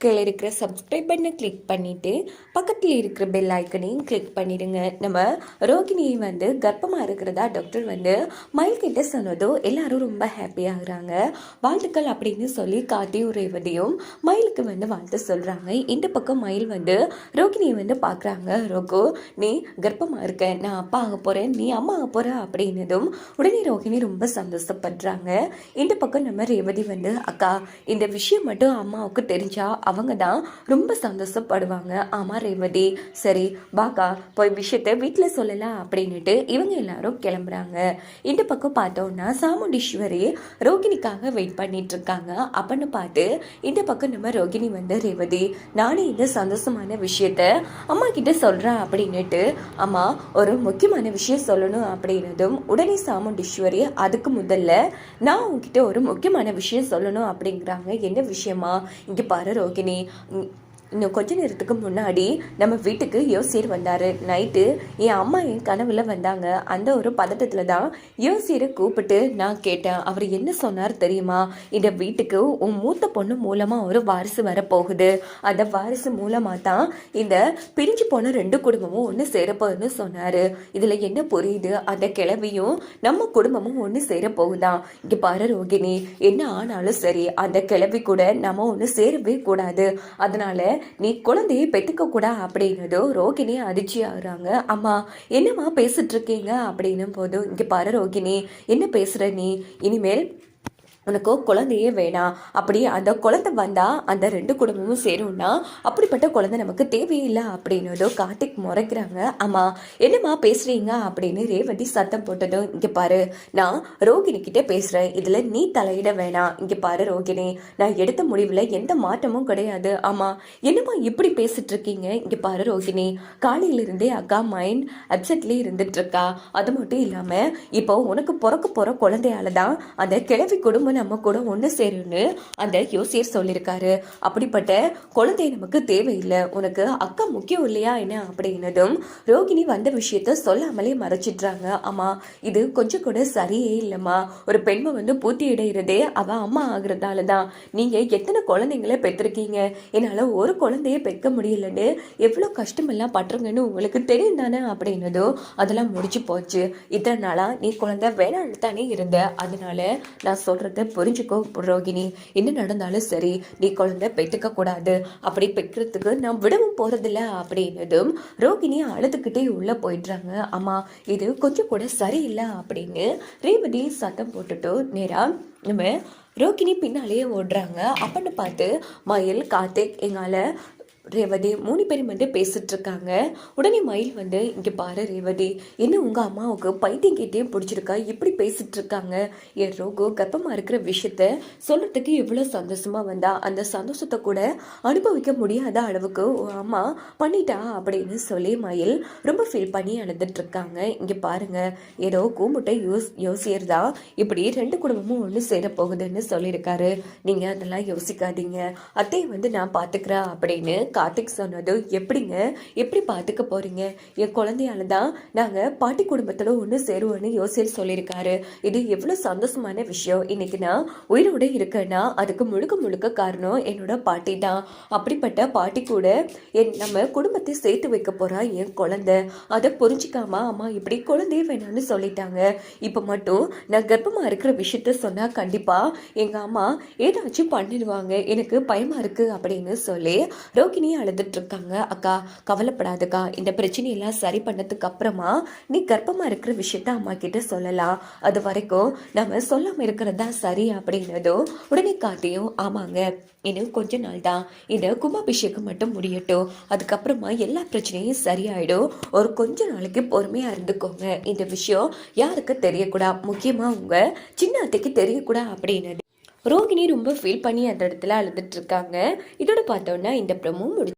கீழே இருக்கிற சப்ஸ்கிரைப் பண்ணை கிளிக் பண்ணிவிட்டு பக்கத்தில் இருக்கிற பெல் ஐக்கனையும் கிளிக் பண்ணிடுங்க. நம்ம ரோகிணியை வந்து கர்ப்பமாக இருக்கிறதா டாக்டர் வந்து மயில் கிட்ட சொன்னதோ எல்லாரும் ரொம்ப ஹாப்பியாகிறாங்க வாழ்த்துக்கள் அப்படின்னு சொல்லி காத்தியும் ரேவதியும் மயிலுக்கு வந்து வாழ்த்து சொல்கிறாங்க இந்த பக்கம் மயில் வந்து ரோகிணியை வந்து பார்க்குறாங்க. ரோகு நீ கர்ப்பமாக இருக்க. நான் அப்பா ஆக போகிறேன் நீ அம்மா ஆக போகிற அப்படின்னதும் உடனே ரோகிணி ரொம்ப சந்தோஷப்படுறாங்க. இந்த பக்கம் நம்ம ரேவதி வந்து அக்கா இந்த விஷயம் மட்டும் அம்மாவுக்கு தெரிஞ்சா அவங்க தான் ரொம்ப சந்தோஷப்படுவாங்க. ஆமாம் ரேவதி. சரி பாக்கா போய் விஷயத்த வீட்டில் சொல்லலாம் அப்படின்னுட்டு இவங்க எல்லாரும் கிளம்புறாங்க. இந்த பக்கம் பார்த்தோம்னா சாமுண்டீஸ்வரி ரோகிணிக்காக வெயிட் பண்ணிட்டு இருக்காங்க அப்படின்னு பார்த்து இந்த பக்கம் நம்ம ரோகிணி வந்து ரேவதி நானே இந்த சந்தோஷமான விஷயத்த அம்மா கிட்ட சொல்கிறேன் அப்படின்னுட்டு அம்மா ஒரு முக்கியமான விஷயம் சொல்லணும் அப்படின்னதும் உடனே சாமுண்டீஸ்வரி அதுக்கு முதல்ல நான் உங்ககிட்ட ஒரு முக்கியமான விஷயம் சொல்லணும் அப்படிங்கிறாங்க. என்ன விஷயமா? இங்கே பாரு ரோகிணி. looking இன்னும் கொஞ்ச நேரத்துக்கு முன்னாடி நம்ம வீட்டுக்கு யோசியர் வந்தார். நைட்டு என் அம்மா என் கனவில் வந்தாங்க. அந்த ஒரு பதட்டத்தில் தான் யோசியரை கூப்பிட்டு நான் கேட்டேன். அவர் என்ன சொன்னார் தெரியுமா? இந்த வீட்டுக்கு உன் மூத்த பொண்ணு மூலமாக ஒரு வாரிசு வரப்போகுது அந்த வாரிசு மூலமாக தான் இந்த பிரிஞ்சு போன ரெண்டு குடும்பமும் ஒன்று சேரப்போகுதுன்னு சொன்னார். இதில் என்ன புரியுது? அந்த கிளவியும் நம்ம குடும்பமும் ஒன்று சேரப்போகுதான் இங்கே பாரு ரோகிணி என்ன ஆனாலும் சரி அந்த கிளவி கூட நம்ம ஒன்று சேரவே கூடாது. அதனால நீ குழந்தையை பெற்றுக்க கூடா அப்படின்னதோ ரோகிணி அதிர்ச்சி ஆகுறாங்க. அம்மா என்னம்மா பேசிட்டு இருக்கீங்க? அப்படின்னும் போதும் இங்கே பாரு ரோகிணி என்ன பேசுற நீ? இனிமேல் உனக்கு குழந்தையே வேணாம். அப்படி அந்த குழந்தை வந்தா அந்த ரெண்டு குடும்பமும் சேரும்னா அப்படிப்பட்ட குழந்தை நமக்கு தேவையில்லை அப்படின்னதும் கார்த்திக் முறைக்கிறாங்க. ஆமாம் என்னம்மா பேசுறீங்க? அப்படின்னு ரேவதி சத்தம் போட்டதும் இங்க பாரு நான் ரோகிணி கிட்ட பேசுறேன். இதுல நீ தலையிட வேணாம். இங்க பாரு ரோகிணி நான் எடுத்த முடிவுல எந்த மாற்றமும் கிடையாது. ஆமா என்னம்மா இப்படி பேசிட்டு இருக்கீங்க இங்க பாரு ரோகிணி காலையிலிருந்தே அக்கா மைண்ட் அப்செட்லயே இருந்துட்டு இருக்கா அது மட்டும் இல்லாம இப்போ உனக்கு பிறக்க போற குழந்தையால தான் அந்த கிழவி குடும்பம் நம்ம கூட ஒன்று சேரும்னு அந்த யோசியர் சொல்லியிருக்காரு அப்படிப்பட்ட குழந்தை நமக்கு தேவையில்லை. உனக்கு அக்கா முக்கியம் இல்லையா என்ன அப்படின்னதும் ரோகிணி வந்த விஷயத்த சொல்லாமலே மறைச்சிட்றாங்க. அம்மா இது கொஞ்சம் கூட சரியே இல்லைம்மா. ஒரு பெண்மை வந்து பூத்தி இடையிறதே அவ அம்மா ஆகுறதால தான் நீங்க எத்தனை குழந்தைங்களை பெற்றிருக்கீங்க? என்னால ஒரு குழந்தைய பெற்க முடியலன்னு எவ்வளோ கஷ்டமெல்லாம் பட்டுருங்கன்னு உங்களுக்கு தெரியும் தானே அப்படின்னதும் அதெல்லாம் முடிச்சு போச்சு. இத்தனை நாளா நீ குழந்தை வேணான்னு தானே இருந்த. அதனால நான் சொல்றத புரிஞ்சுக்கோ ரோகிணி. என்ன நடந்தாலும் சரி நீ குழந்தை பெற்றுக்க கூடாது. அப்படி பெக்கிறதுக்கு நான் விடவும் போறதில்ல அப்படின்னதும் ரோகிணி அழுதுகிட்டே உள்ள போயிடுறாங்க. ஆமா இது கொஞ்சம் கூட சரியில்லை அப்படின்னு ரேவதி சத்தம் போட்டுட்டு நேரா நம்ம ரோகிணி பின்னாலேயே ஓடுறாங்க. அப்படின்னு பார்த்து மயில் கார்த்திக் எங்களால் ரேவதி மூணு பேரும் வந்து பேசிட்டு இருக்காங்க உடனே மயில் வந்து இங்கே பாரு ரேவதி என்ன உங்கள் அம்மாவுக்கு பைத்தியம் கேட்டே பிடிச்சிருக்கா? இப்படி பேசிகிட்ருக்காங்க இருக்காங்க என் ரோகு கர்ப்பமாக இருக்கிற விஷயத்த சொல்கிறதுக்கு எவ்வளோ சந்தோஷமாக வந்தா? அந்த சந்தோஷத்தை கூட அனுபவிக்க முடியாத அளவுக்கு உன் அம்மா பண்ணிட்டா? அப்படின்னு சொல்லி மயில் ரொம்ப ஃபீல் பண்ணி அழுதுட்ருக்காங்க இங்கே பாருங்கள் ஏதோ கூமுட்டை யோஸ் யோசியர் தான் இப்படி ரெண்டு குடும்பமும் ஒன்று சேர போகுதுன்னு சொல்லியிருக்காரு. நீங்கள் அதெல்லாம் யோசிக்காதீங்க. அத்தையை வந்து நான் பார்த்துக்கிறேன் அப்படின்னு கார்த்திக் சொன்னது எப்படிங்க? எப்படி பார்த்துக்க போறீங்க? என் குழந்தையால தான் நாங்கள் பாட்டி குடும்பத்தில் ஒன்று சேருவோன்னு யோசிச்சு சொல்லியிருக்காரு. இது எவ்வளோ சந்தோஷமான விஷயம். இன்னைக்கு நான் உயிரோட இருக்கேன்னா அதுக்கு முழுக்க முழுக்க காரணம் என்னோட பாட்டி தான் அப்படிப்பட்ட பாட்டி கூட என் நம்ம குடும்பத்தை சேர்த்து வைக்க போறா என் குழந்தை. அதை புரிஞ்சிக்காம அம்மா இப்படி குழந்தையே வேணாம்னு சொல்லிட்டாங்க. இப்போ மட்டும் நான் கர்ப்பமாக இருக்கிற விஷயத்த சொன்னால் கண்டிப்பாக எங்கள் அம்மா ஏதாச்சும் பண்ணிடுவாங்க. எனக்கு பயமா இருக்கு அப்படின்னு சொல்லி ரோகிணி அழுதுட்டு இருக்காங்க அக்கா கவலைப்படாதுக்கா. இந்த பிரச்சனையெல்லாம் சரி பண்ணதுக்கு அப்புறமா நீ கர்ப்பமா இருக்கிற விஷயத்த அம்மா கிட்ட சொல்லலாம். அது வரைக்கும் நம்ம சொல்லாம இருக்கிறது தான் சரி அப்படின்னதும் உடனே காத்தியும் ஆமாங்க இன்னும் கொஞ்ச நாள் தான் இந்த கும்பாபிஷேகம் மட்டும் முடியட்டும். அதுக்கப்புறமா எல்லா பிரச்சனையும் சரியாயிடும். ஒரு கொஞ்ச நாளைக்கு பொறுமையா இருந்துக்கோங்க. இந்த விஷயம் யாருக்கு தெரியக்கூடாது முக்கியமா உங்க சின்ன அத்தைக்கு தெரியக்கூடாது அப்படின்னது ரோகிணி ரொம்ப ஃபீல் பண்ணி அந்த இடத்துல அழுதுட்டு இருக்காங்க. இதோட பார்த்தோன்னா இந்த ப்ரமோ முடி